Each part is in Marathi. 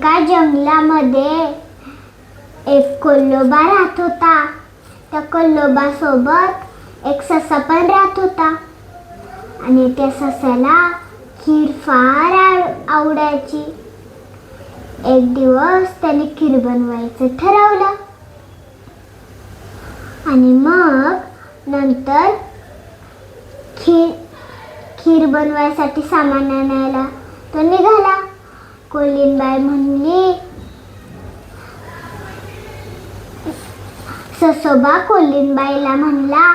एका जंगलामध्ये एक कोल्लोबा राहत होता. त्या कोल्लोबासोबत एक ससा पण राहत होता. आणि त्या ससाला खीर फार आव- आवडायची. एक दिवस त्याने खीर बनवायचं ठरवलं. आणि मग नंतर खीर खीर बनवायसाठी सामान आणायला तो निघाला. कोलिनबाई म्हणली ससोबा कोलीनबाईला म्हणला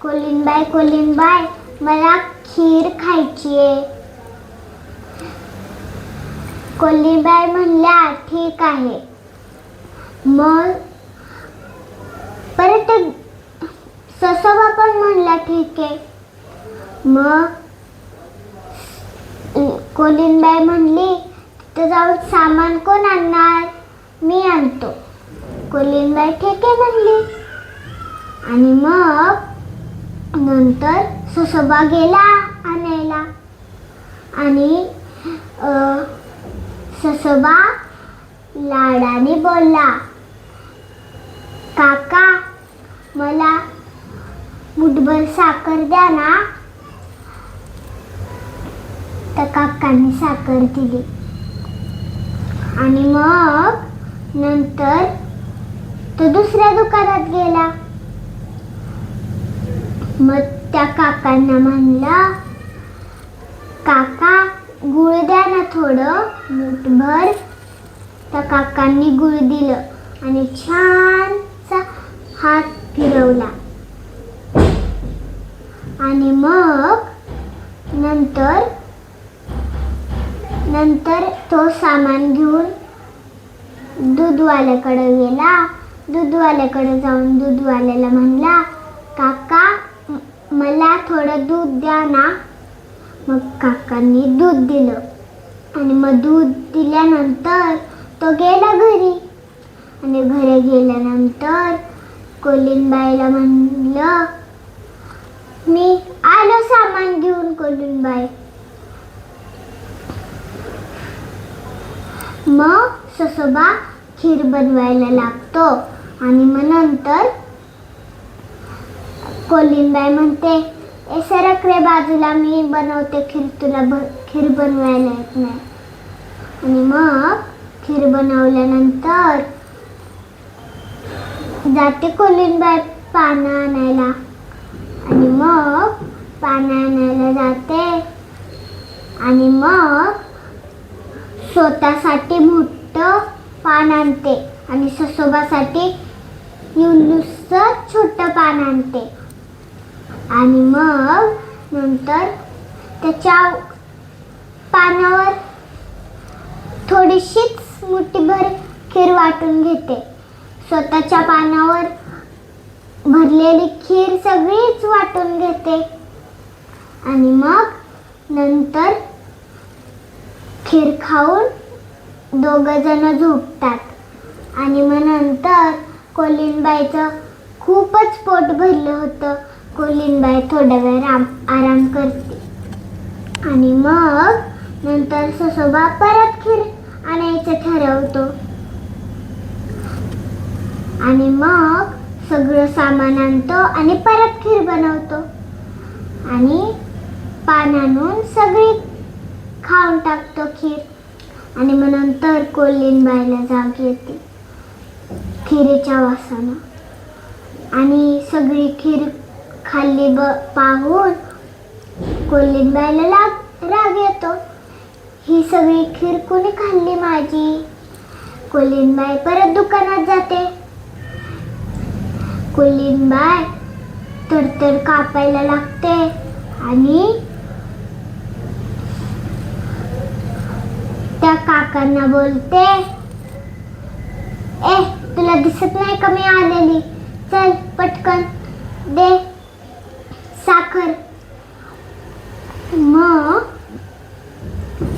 कोलीनबाई कोलीनबाई मला खीर खायची आहे कोलिनबाई म्हणल्या ठीक आहे मग परत ससोबा पण म्हणला ठीक आहे मग कोलीनबाई म्हणली तर जाऊन सामान कोण आणणार? मी आणतो. कोलिनबाई ठीक आहे म्हणली. आणि मग नंतर ससोबा गेला आणायला. आणि ससोबा लाडाने बोलला काका मला मुठभर साखर द्या ना. तर काकांनी साखर दिली. आणि मग नंतर तो दुसऱ्या दुकानात गेला. मग त्या काकांना म्हणलं काका गुळ द्या ना थोडं मुठभर. त्या काकांनी गुळ दिलं आणि छानसा हात फिरवला. आणि मग नंतर नंतर तो सामान घेऊन दूधवाल्याकडे गेला. दूधवाल्याकडे जाऊन दूधवाल्याला म्हणला काका मला थोडं दूध द्या ना. मग काकांनी दूध दिलं आणि मग दूध दिल्यानंतर तो गेला घरी. आणि घरी गेल्यानंतर कोलिनबाईला म्हणलं मी आलो सामान घेऊन कोलिनबाई. मग ससोबा खीर बनवायला लागतो. आणि मग नंतर कोलिनबाई म्हणते ए सरक रे बाजूला मी बनवते खीर तुला ब खीर बनवायला येत नाही. आणि मग खीर बनवल्यानंतर जाते कोलिनबाई पानं आणायला. आणि मग पानं आणायला जाते. आणि मग स्वतःसाठी मोठं पान आणते आणि ससोबासाठी नुसतं छोटं पान आणते. आणि मग नंतर त्याच्या पानावर थोडीशीच मुठीभर खीर वाटून घेते. स्वतःच्या पानावर भरलेली खीर सगळीच वाटून घेते. आणि मग नंतर खीर खाऊन दोघं जण झोपतात. आणि मग नंतर कोलिनबाईचं खूपच पोट भरलं होतं. कोलिनबाई थोडा वेळ आराम आराम करते. आणि मग नंतर ससोबा परत खीर आणायचं ठरवतो. आणि मग सगळं सामान आणतो आणि परत खीर बनवतो. आणि पान आणून सगळी खाऊन टाकतो खीर. आणि मग नंतर कोल्हीनबाईला जाग येते. खिरीच्या वासानं. आणि सगळी खीर खाल्ली ब पाहून कोल्हीनबाईला लाग राग येतो. ही सगळी खीर कोणी खाल्ली माझी? कोल्हीनबाई परत दुकानात जाते. कोलीनबाई तर तर कापायला लागते. आणि त्या काकांना बोलते. ए तुला दिसत नाही का मी आलेली? चल पटकन. दे. साखर. मग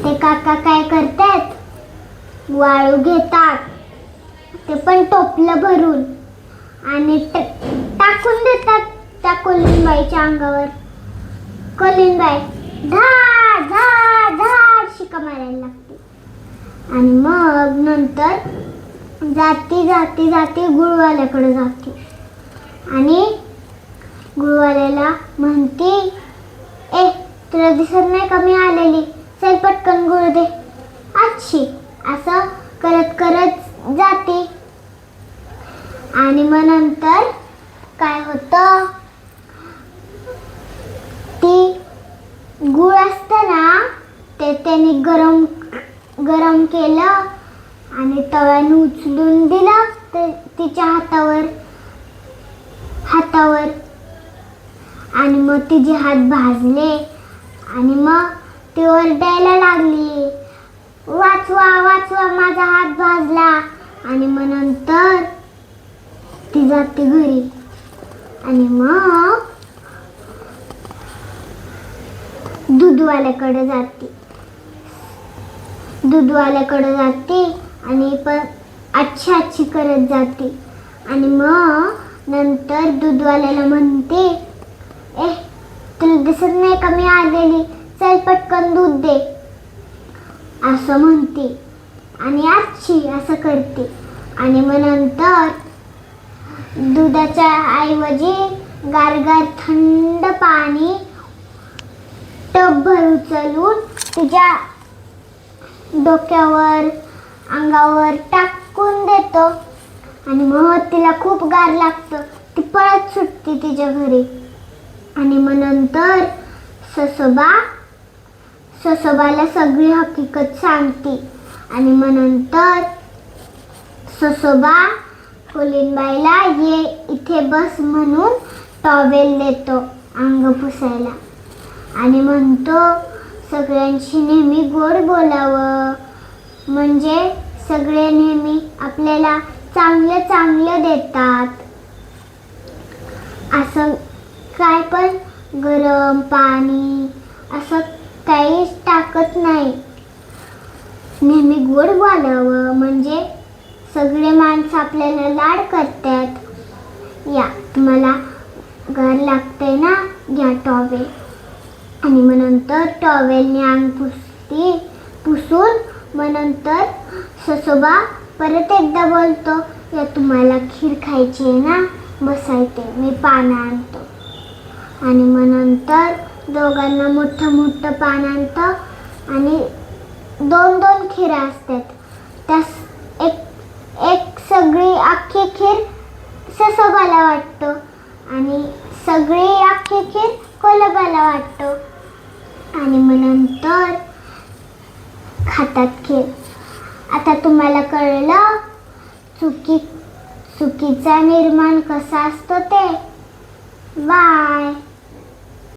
ते काका काय करतात? वाळू घेतात. ते पण टोपलं भरून आणि टाकून देतात त्या कोलिंबाईच्या अंगावर. कोलिंबाई धा धा धा शिका मारायला. आणि मग नंतर जाती जाती जाती गुळवाल्याकडे जाते. आणि गुळवाल्याला म्हणते ए तुला दिसत नाही का मी आलेली? चल पटकन गुळ दे. अच्छी असं करत करत जाते. आणि मग नंतर काय होतं? ती गुळ असतं ना ते त्याने गरम गरम केलं आणि तव्याने उचलून दिलं. तिच्या हातावर हातावर. आणि मग तिचे हात भाजले आणि मग ती ओरडायला लागली. वाचवा वाचवा माझा हात भाजला. आणि मग नंतर ती जाते घरी. आणि मग दूधवाल्याकडे जाते. दूधवाल्याकडे जाते आणि पण अच्छी अच्छी करत जाते. आणि मग नंतर दूधवाल्याला म्हणते ए तुला दिसत नाही का मी आलेली? चल पटकन दूध दे. असं म्हणते आणि आच्छी असं करते. आणि मग नंतर दुधाच्या ऐवजी गारगार थंड पाणी टबभर उचलून तिच्या डोक्यावर अंगावर टाकून देतो. आणि मग तिला खूप गार लागतं. ती पळत सुटते तिच्या घरी. आणि मग नंतर ससोबा ससोबाला सगळी हकीकत सांगते. आणि मग नंतर ससोबा कोलिनबाईला ये इथे बस म्हणून टॉवेल देतो अंग पुसायला. आणि म्हणतो सगळ्यांशी नेहमी गोड बोलावं. म्हणजे सगळे नेहमी आपल्याला चांगलं चांगलं देतात. असं काय पण गरम पाणी असं काहीच टाकत नाही. नेहमी गोड बोलावं म्हणजे सगळे माणसं आपल्याला लाड करतात. या तुम्हाला घर लागते ना? घ्या टॉवेल आणि मग नंतर टॉवेलने अंग पुसते पुसून मग नंतर ससोबा परत एकदा बोलतो या तुम्हाला खीर खायची आहे ना? बसायते मी पानं आणतो. आणि मग नंतर दोघांना मोठं मोठं पान आणतं आणि दोन दोन खीर असतात. त्या एक एक सगळी अख्खी खीर ससोबाला वाटतो आणि सगळी अख्खी खीर कोलबाला वाटतो. आणि मग नंतर खातात खेळ. आता तुम्हाला कळलं चुकी चुकीचा निर्माण कसा असतो ते? बाय